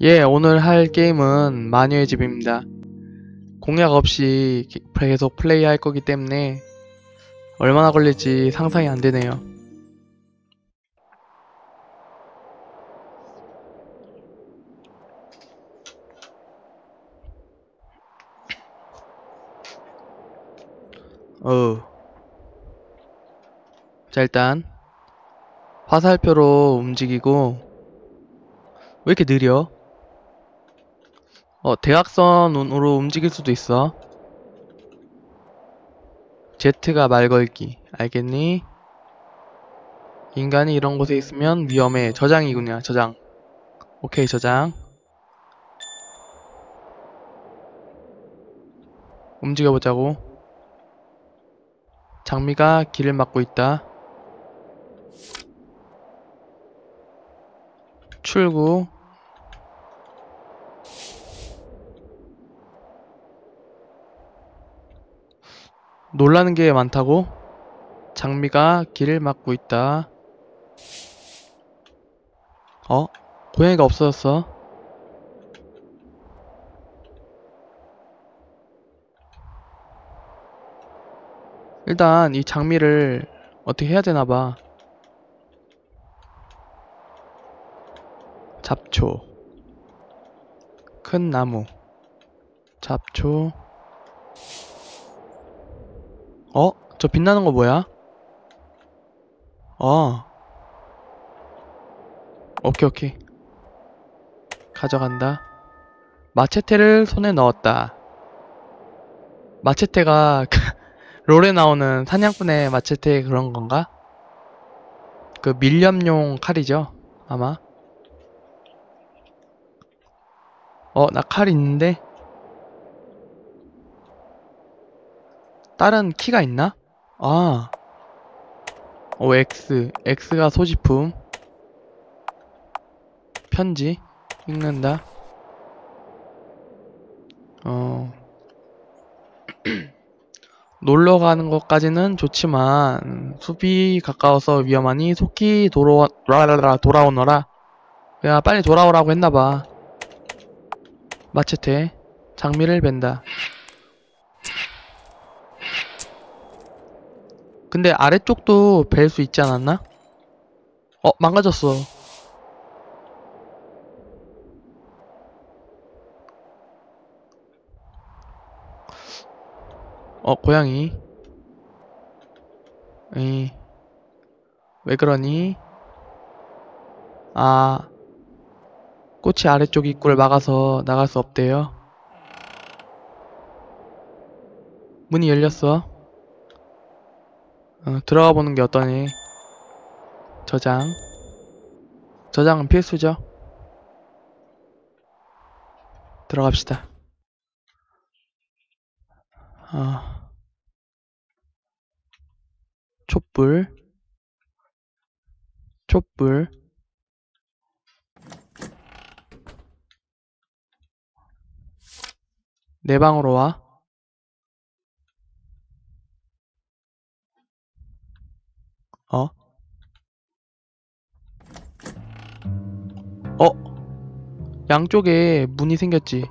예, 오늘 할 게임은 마녀의 집입니다. 공약 없이 기- 계속 플레이할 거기 때문에 얼마나 걸릴지 상상이 안 되네요. 어. 자, 일단 화살표로 움직이고 왜 이렇게 느려? 어, 대각선으로 움직일 수도 있어. Z가 말 걸기. 알겠니? 인간이 이런 곳에 있으면 위험해. 저장이군요, 저장. 오케이, 저장. 움직여보자고. 장미가 길을 막고 있다. 출구. 놀라는 게 많다고? 장미가 길을 막고 있다. 어? 고양이가 없어졌어. 일단 이 장미를 어떻게 해야 되나 봐. 잡초. 큰 나무. 잡초. 어? 저 빛나는 거 뭐야? 어. 오케이, 오케이. 가져간다. 마체테를 손에 넣었다. 마체테가 그 롤에 나오는 사냥꾼의 마체테 그런 건가? 그 밀렴용 칼이죠? 아마. 어, 나 칼 있는데? 다른 키가 있나? 아. 오, X. X가 소지품. 편지. 읽는다. 어. 놀러 가는 것까지는 좋지만, 숲이 가까워서 위험하니 속히 돌아, 돌아오너라. 야, 빨리 돌아오라고 했나봐. 마체테. 장미를 벤다. 근데 아래쪽도 벨 수 있지 않았나? 어, 망가졌어. 어, 고양이. 에이, 왜 그러니? 아, 꽃이 아래쪽 입구를 막아서 나갈 수 없대요. 문이 열렸어. 어, 들어가 보는 게 어떠니? 저장. 저장은 필수죠. 들어갑시다. 아. 촛불. 촛불. 내 방으로 와. 어? 어? 양쪽에 문이 생겼지.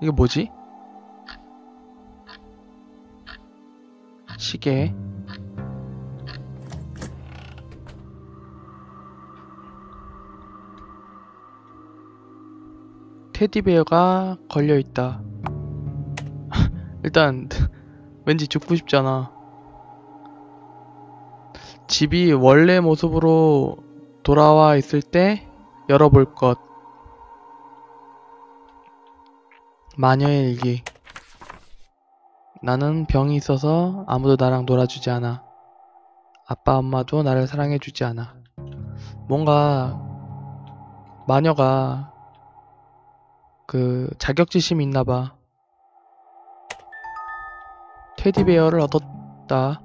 이게 뭐지? 시계. 테디베어가 걸려 있다. 일단 왠지 죽고 싶잖아. 집이 원래 모습으로 돌아와 있을 때 열어볼 것. 마녀의 일기. 나는 병이 있어서 아무도 나랑 놀아주지 않아. 아빠, 엄마도 나를 사랑해주지 않아. 뭔가 마녀가 그 자격지심이 있나 봐. 테디베어를 얻었다.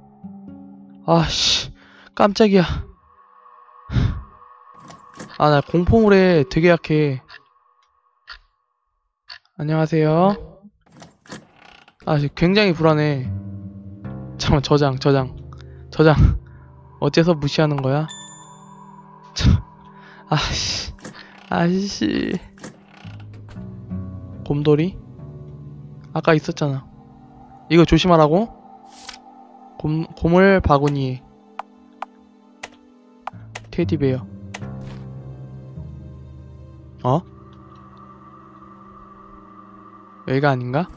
아씨, 깜짝이야. 아, 나 공포물에 되게 약해. 안녕하세요. 아, 굉장히 불안해. 잠깐 저장, 저장, 저장. 어째서 무시하는 거야? 참, 아씨, 아씨. 곰돌이? 아까 있었잖아. 이거 조심하라고? 곰, 곰을 바구니에. 테디베어. 어? 여기가 아닌가?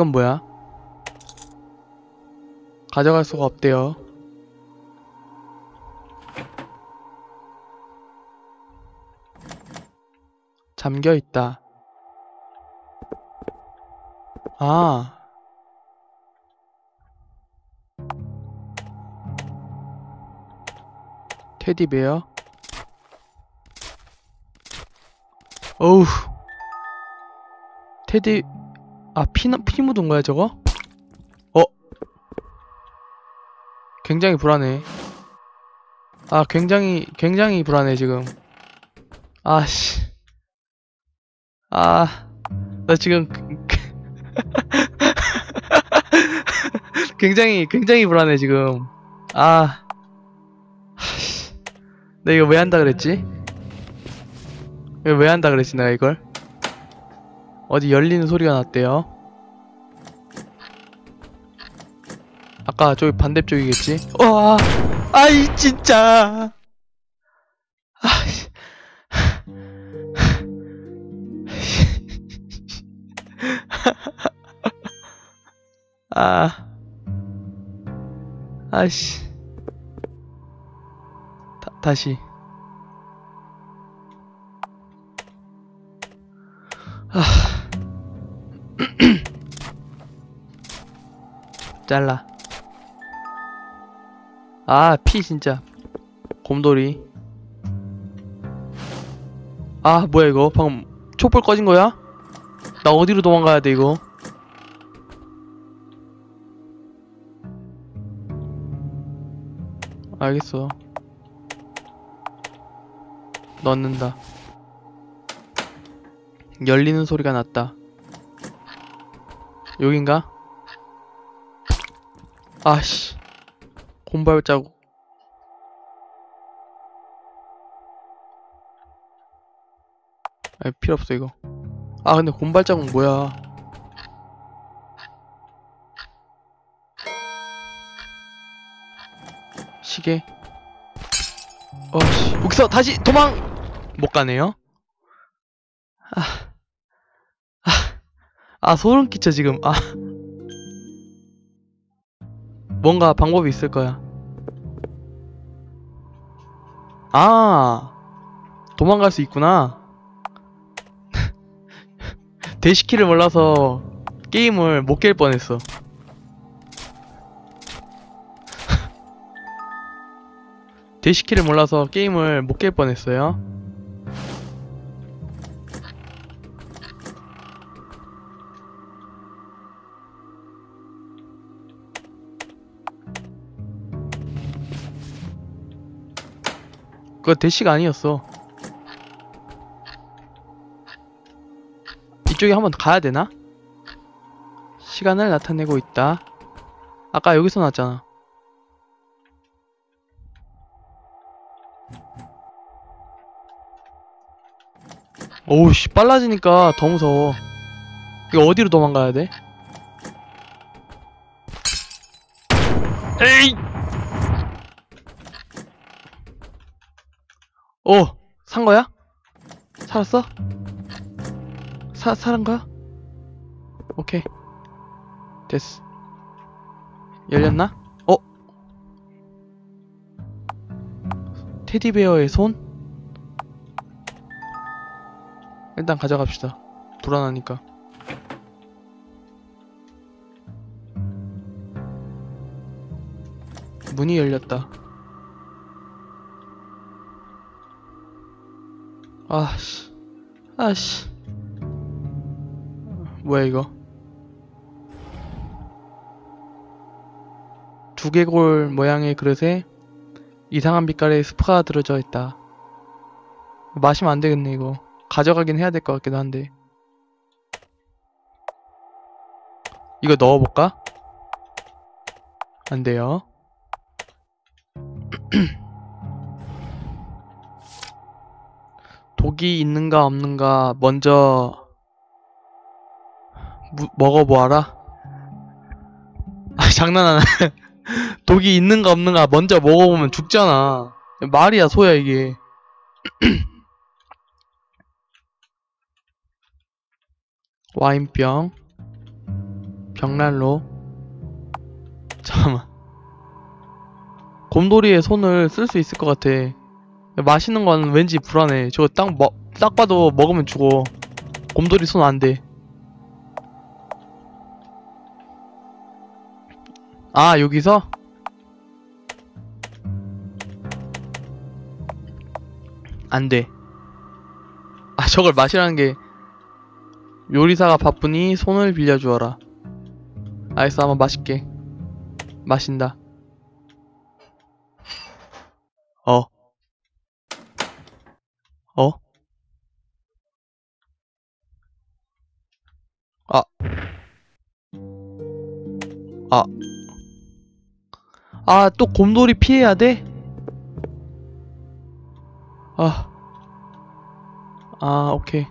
이건 뭐야? 가져갈 수가 없대요. 잠겨 있다. 아. 테디베어? 어우. 테디, 아, 피, 나- 피 묻은 거야, 저거? 어? 굉장히 불안해. 아, 굉장히, 굉장히 불안해, 지금. 아 씨. 아, 나 지금, 굉장히, 굉장히 불안해, 지금. 아. 나 이거 왜 한다 그랬지? 왜 한다 그랬지, 내가 이걸? 어디 열리는 소리가 났대요. 아까 저기 반대쪽이겠지? 와, 아이 진짜. 아이씨. 아, 아이씨. 다, 다시. 잘라. 아, 피 진짜. 곰돌이. 아, 뭐야 이거? 방금 촛불 꺼진 거야? 나 어디로 도망가야 돼 이거? 알겠어. 넣는다. 열리는 소리가 났다. 여긴가? 아씨. 곰발 자국. 아, 필요 없어, 이거. 아, 근데 곰발 자국 뭐야. 시계. 어씨. 여기서 다시 도망! 못 가네요? 아. 아. 아, 소름 끼쳐, 지금. 아. 뭔가 방법이 있을 거야. 아, 도망갈 수 있구나. 대시키를 몰라서 게임을 못 깰 뻔했어. 대시키를 몰라서 게임을 못 깰 뻔했어요. 그거 대시가 아니었어. 이쪽에 한번 가야 되나? 시간을 나타내고 있다. 아까 여기서 났잖아. 오우씨, 빨라지니까 더 무서워. 이거 어디로 도망가야 돼? 에이! 오! 산 거야? 살았어? 사, 살은 거야? 오케이. 됐어. 열렸나? 어? 테디베어의 손? 일단 가져갑시다. 불안하니까. 문이 열렸다. 아씨. 아씨. 뭐야 이거? 두개골 모양의 그릇에 이상한 빛깔의 스프가 들어져 있다. 마시면 안 되겠네, 이거. 가져가긴 해야 될 것 같기도 한데. 이거 넣어볼까? 안 돼요. 독이 있는가 없는가 먼저 무- 먹어보아라. 아, 장난하나. 독이 있는가 없는가 먼저 먹어보면 죽잖아. 말이야, 소야, 이게. 와인병. 벽난로. 잠깐만. 곰돌이의 손을 쓸 수 있을 것 같아. 마시는 건 왠지 불안해. 저거 딱, 먹, 딱 봐도 먹으면 죽어. 곰돌이 손 안 돼. 아, 여기서? 안 돼. 아, 저걸 마시라는 게 요리사가 바쁘니 손을 빌려주어라. 알겠어, 한번 마실게. 마신다. 어. 어? 아. 아. 아, 또 곰돌이 피해야 돼? 아. 아, 오케이.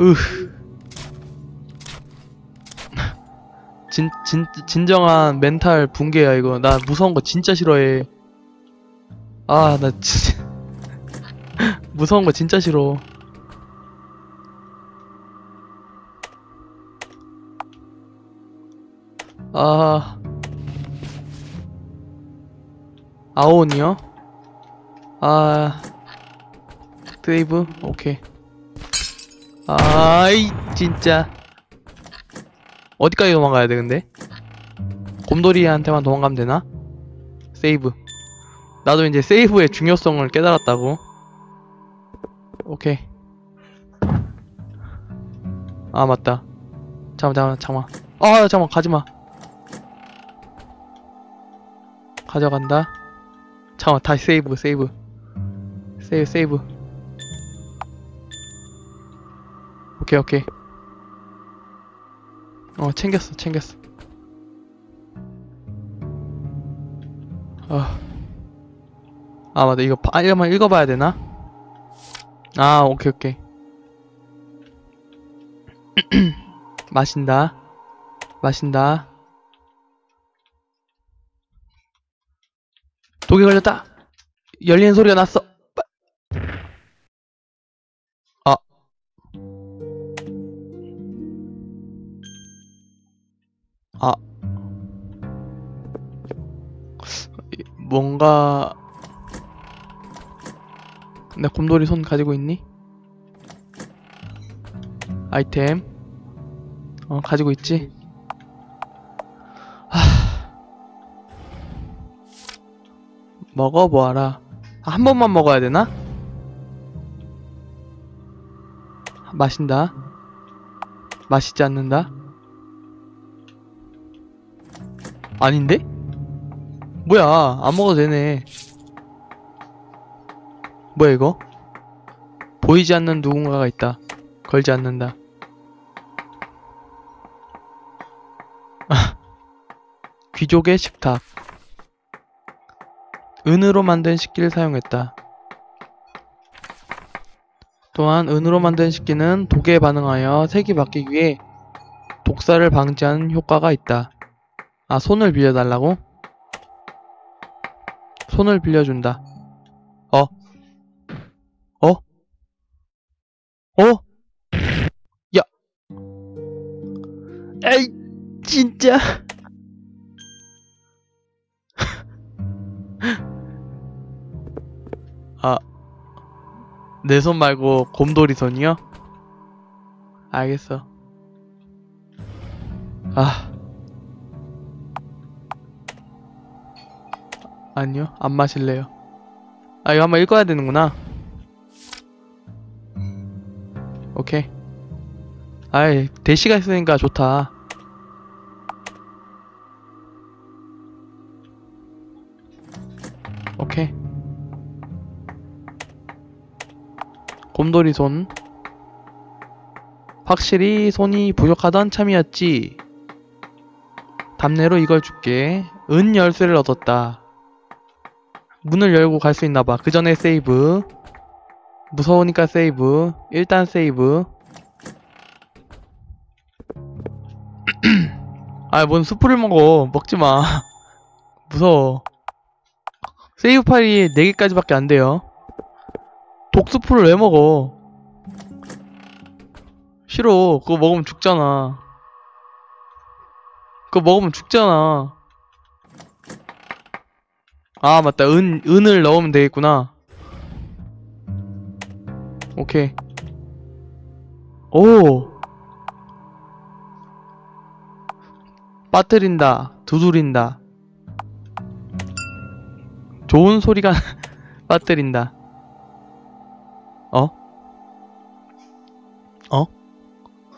으. 진, 진, 진정한 멘탈 붕괴야, 이거. 나 무서운 거 진짜 싫어해. 아, 나 진짜. 무서운 거 진짜 싫어. 아. 아온이요? 아. 드레이브? 오케이. 아이, 진짜. 어디까지 도망가야 돼, 근데? 곰돌이한테만 도망가면 되나? 세이브. 나도 이제 세이브의 중요성을 깨달았다고. 오케이. 아, 맞다. 잠깐만, 잠깐만. 아, 잠깐만, 가지마. 가져간다. 잠깐만, 다시 세이브, 세이브. 세이브, 세이브. 오케이, 오케이. 어, 챙겼어, 챙겼어. 아. 아, 맞다. 이거, 바, 이거만 읽어봐야 되나? 아, 오케이, 오케이. 마신다. 마신다. 독이 걸렸다. 열리는 소리가 났어. 빠- 아. 아. 이- 뭔가 내 곰돌이 손 가지고 있니? 아이템 어 가지고 있지? 하... 먹어보아라 아, 한 번만 먹어야 되나? 마신다 마시지 않는다 아닌데? 뭐야 안 먹어도 되네 뭐야 이거? 보이지 않는 누군가가 있다 걸지 않는다 귀족의 식탁 은으로 만든 식기를 사용했다. 또한 은으로 만든 식기는 독에 반응하여 색이 바뀌기 위해 독사를 방지하는 효과가 있다. 아, 손을 빌려달라고? 손을 빌려준다. 어? 어? 어? 야! 에이, 진짜! 아, 내 손 말고 곰돌이 손이요? 알겠어. 아. 아니요, 안 마실래요. 아, 이거 한번 읽어야 되는구나. 오케이. 아이 대시가 있으니까 좋다. 오케이. 곰돌이 손. 확실히 손이 부족하던 참이었지. 답례로 이걸 줄게. 은 열쇠를 얻었다. 문을 열고 갈 수 있나봐. 그 전에 세이브. 무서우니까 세이브. 일단 세이브. 아, 뭔 수프를 먹어. 먹지 마. 무서워. 세이브 파일이 4개까지 밖에 안 돼요. 독수풀을 왜 먹어? 싫어. 그거 먹으면 죽잖아. 그거 먹으면 죽잖아. 아, 맞다. 은, 은을 넣으면 되겠구나. 오케이. 오! 빠뜨린다. 두드린다. 좋은 소리가 빠뜨린다. 어? 어?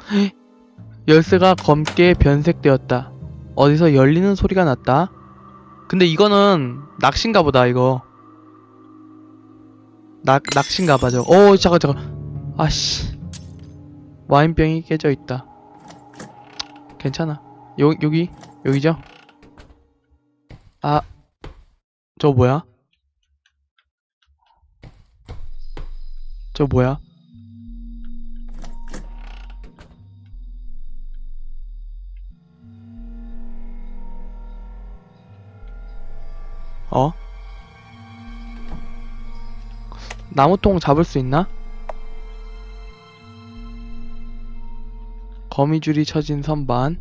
열쇠가 검게 변색되었다. 어디서 열리는 소리가 났다. 근데 이거는 낚시인가 보다, 이거. 낚, 낚시인가 봐죠. 오, 잠깐, 잠깐. 아씨. 와인병이 깨져 있다. 괜찮아. 요, 여기, 여기죠? 아, 저 뭐야? 저 뭐야? 어? 나무통 잡을 수 있나? 거미줄이 쳐진 선반.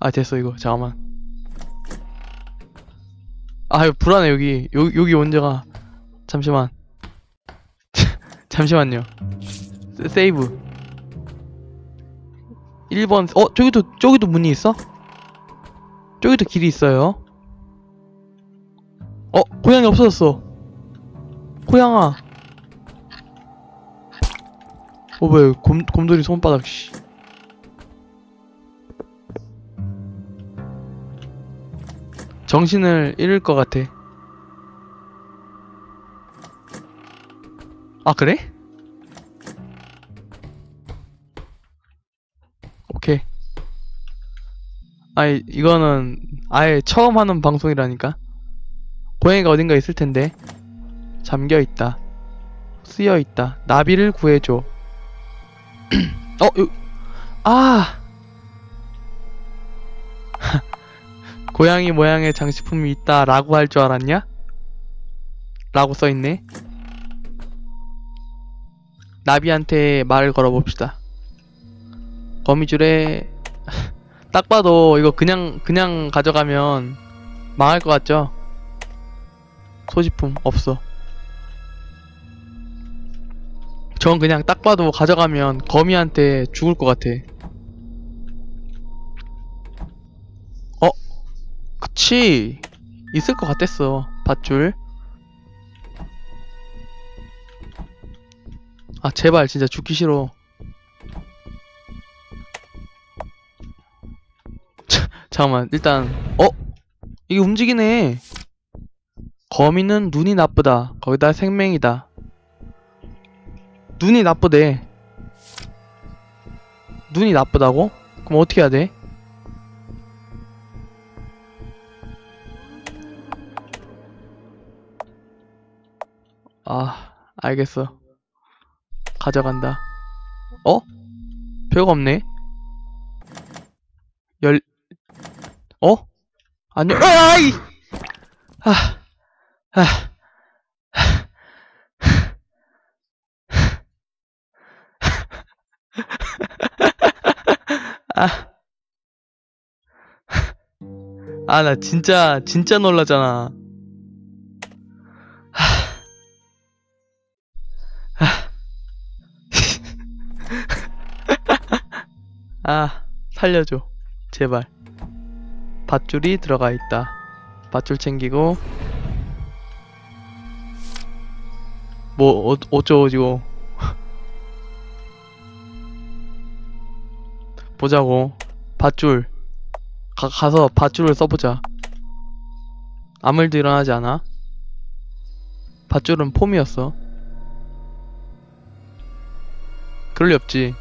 아 됐어 이거. 잠깐만. 아 불안해 여기. 여, 여기 언제가. 잠시만. 잠시만요. 세- 세이브. 1번 어 저기도 저기도 문이 있어? 저기도 길이 있어요? 어 고양이 없어졌어 고양아. 어 뭐야 곰, 곰돌이 손바닥 씨. 정신을 잃을 것 같아. 아 그래? 오케이. 아이 이거는 아예 처음 하는 방송이라니까? 고양이가 어딘가 있을 텐데 잠겨 있다 쓰여 있다 나비를 구해줘 어? 요, 아 고양이 모양의 장식품이 있다 라고 할 줄 알았냐? 라고 써있네 나비한테 말을 걸어봅시다 거미줄에 딱 봐도 이거 그냥 그냥 가져가면 망할 것 같죠? 소지품 없어 전 그냥 딱 봐도 가져가면 거미한테 죽을 것 같아. 어? 그치. 있을 것 같았어 밧줄. 아 제발 진짜 죽기 싫어. 자, 잠깐만 일단 어? 이게 움직이네. 거미는 눈이 나쁘다. 거기다 생맹이다 눈이 나쁘대 눈이 나쁘다고? 그럼 어떻게 해야 돼? 아 알겠어 가져간다 어? 별거 없네 열 어? 아니 아이 아, 아, 아, 아, 나 진짜, 진짜 놀라잖아. 아, 살려줘. 제발. 밧줄이 들어가 있다. 밧줄 챙기고. 뭐, 어, 어쩌지고. 보자고. 밧줄. 가, 가서 밧줄을 써보자. 아무 일도 일어나지 않아? 밧줄은 폼이었어. 그럴 리 없지.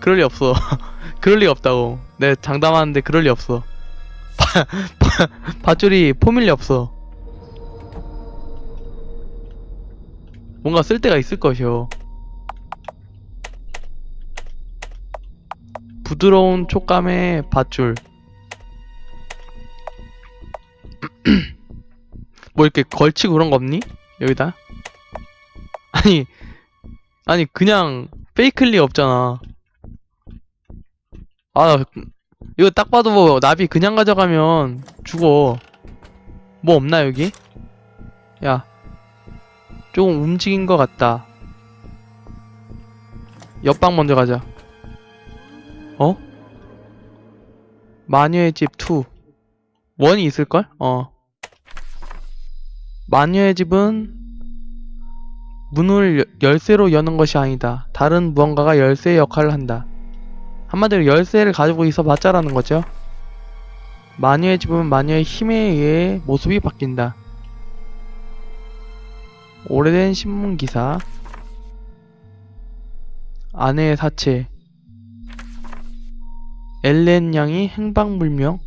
그럴 리 없어. 그럴 리가 없다고. 내 장담하는데 그럴 리 없어. 바- 바- 밧줄이 폼일 리 없어. 뭔가 쓸 데가 있을 것이오. 부드러운 촉감의 밧줄. 뭐 이렇게 걸치고 그런 거 없니? 여기다? 아니, 아니, 그냥 페이클리 없잖아. 아, 이거 딱 봐도 뭐 나비 그냥 가져가면 죽어. 뭐 없나, 여기? 야, 조금 움직인 것 같다. 옆방 먼저 가자. 어? 마녀의 집 2. 원이 있을걸? 어. 마녀의 집은 문을 여- 열쇠로 여는 것이 아니다. 다른 무언가가 열쇠의 역할을 한다. 한마디로 열쇠를 가지고 있어 봤자라는 거죠. 마녀의 집은 마녀의 힘에 의해 모습이 바뀐다. 오래된 신문 기사. 아내의 사체. 엘렌 양이 행방불명.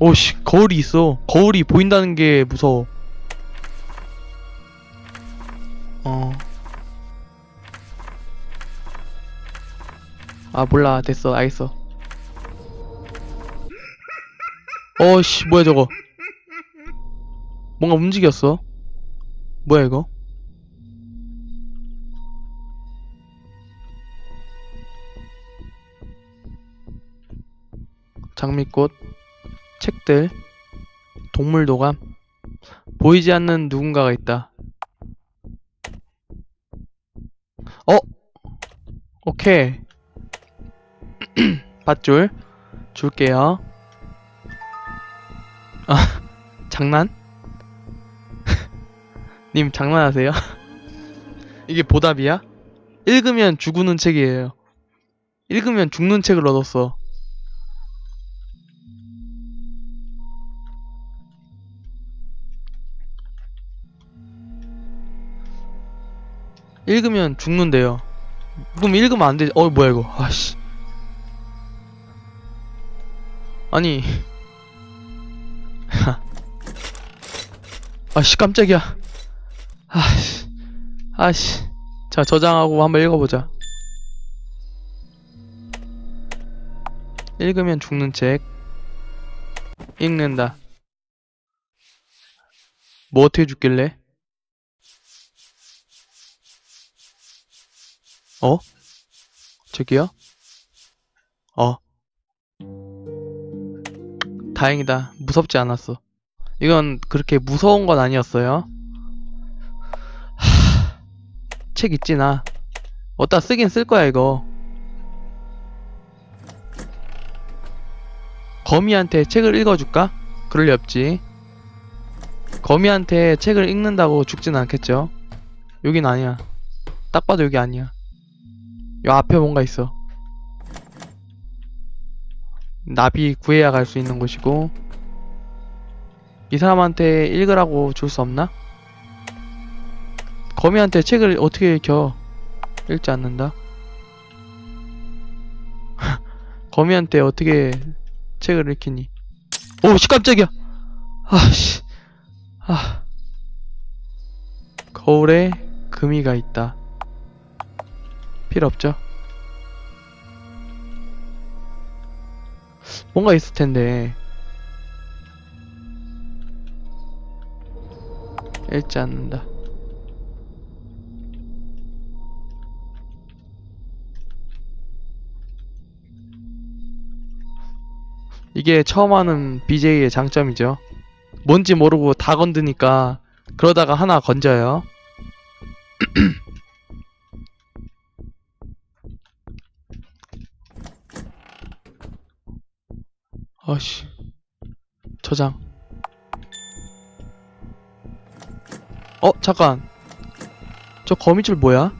오씨, 거울이 있어. 거울이 보인다는 게 무서워. 어. 아, 몰라. 됐어. 알겠어. 어씨, 뭐야, 저거. 뭔가 움직였어. 뭐야, 이거? 장미꽃, 책들, 동물 도감, 보이지 않는 누군가가 있다. 어? 오케이. 밧줄 줄게요. 아, 장난? 님 장난하세요? 이게 보답이야? 읽으면 죽는 책이에요. 읽으면 죽는 책을 얻었어. 읽으면 죽는데요. 그럼 읽으면 안 되지. 어, 뭐야, 이거. 아씨. 아니. 아씨, 깜짝이야. 아씨. 아씨. 자, 저장하고 한번 읽어보자. 읽으면 죽는 책. 읽는다. 뭐 어떻게 죽길래? 어? 저기요? 어. 다행이다. 무섭지 않았어. 이건 그렇게 무서운 건 아니었어요. 하... 책 있지, 나. 어디다 쓰긴 쓸 거야, 이거. 거미한테 책을 읽어줄까? 그럴 리 없지. 거미한테 책을 읽는다고 죽진 않겠죠? 여긴 아니야. 딱 봐도 여기 아니야. 요 앞에 뭔가 있어. 나비 구해야 갈 수 있는 곳이고 이 사람한테 읽으라고 줄 수 없나? 거미한테 책을 어떻게 읽혀? 읽지 않는다. 거미한테 어떻게 책을 읽히니? 오, 씨 깜짝이야. 아씨. 아. 거울에 금이가 있다. 필요 없죠. 뭔가 있을 텐데. 읽지 않는다. 이게 처음 하는 BJ의 장점이죠. 뭔지 모르고 다 건드니까 그러다가 하나 건져요. 아씨. 저장. 어 잠깐. 저 거미줄 뭐야?